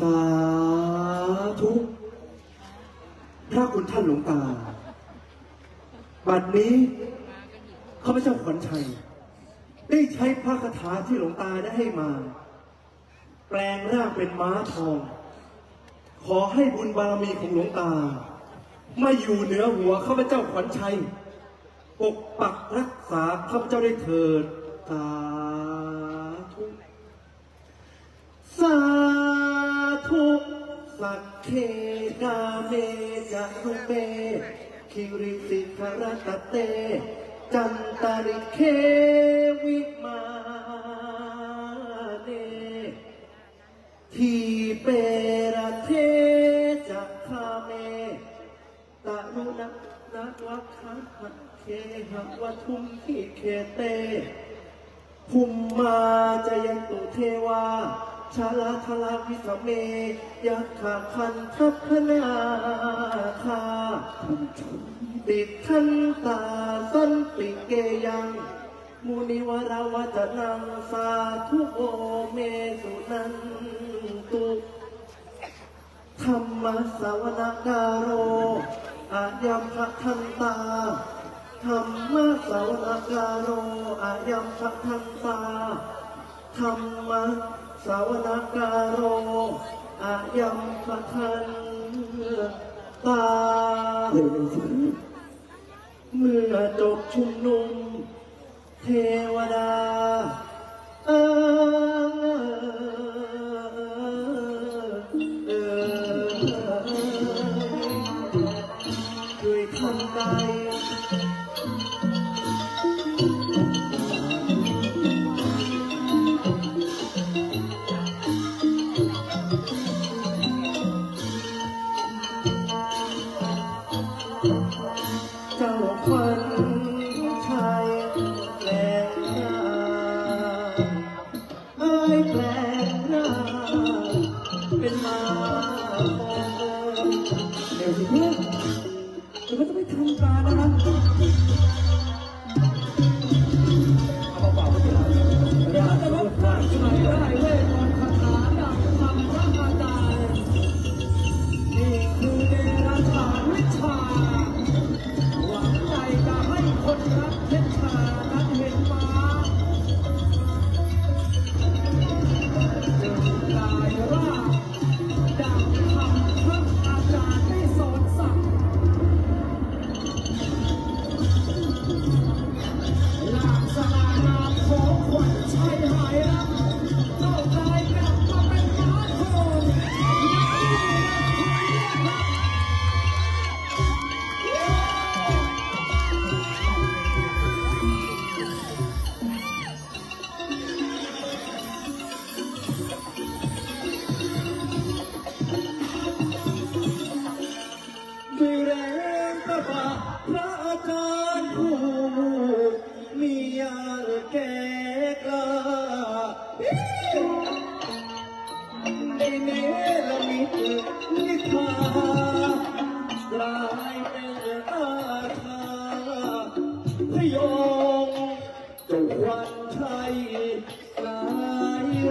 สาธุพระคุณท่านหลวงตา บัดนี้ข้าพเจ้าขวัญชัย ได้ใช้พระคาถาที่หลวงตาได้ให้มา แปลงร่างเป็นม้าทอง ขอให้บุญบารมีของหลวงตา มาอยู่เหนือหัวข้าพเจ้าขวัญชัย ปกปักรักษาข้าพเจ้าได้เถิดสาธุ สาธุ สักเคกาเมจะรุเปคิริสิขรตเต จันตาริเควิมาเนทีเประเทจะคาเมตะนุนักนักวัคคะหะเคหะวะทุมขีเคเตภูมิมาจะยังตุเทวา ชาลาทลาวิสเมยักขาคันทัพพนาคาติดทันตาสันติเกยัง มุนิวราวจนังสาธุโอเมสุนันตุธรรมสาวนากาโรอายัมพะทันตาธรรมสาวนากาโรอายัมพะทันตาธรรม สาวนากาโรอายัมพะทันตา เมื่อจบชุมนุม เทวดาเออเออด้วยทำใด เดี๋ยวสิเพื่อนเดี๋ยวมันจะไปทำการนะครับ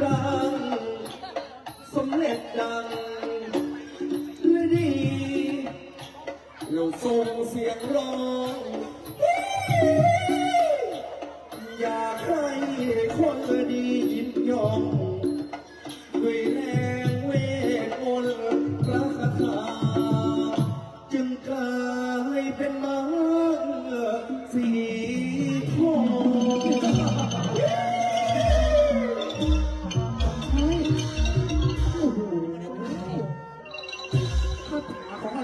รังสำเร็จดังและดีเราส่งเสียงร้อง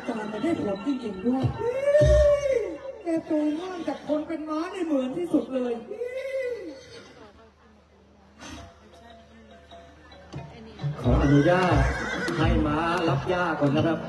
จารย์มันได้ผลจริงๆด้วยแกตูงมากจากคนเป็นม้าในเหมือนที่สุดเลยขออนุญาตให้ม้ารับย่าก่อนนะครับ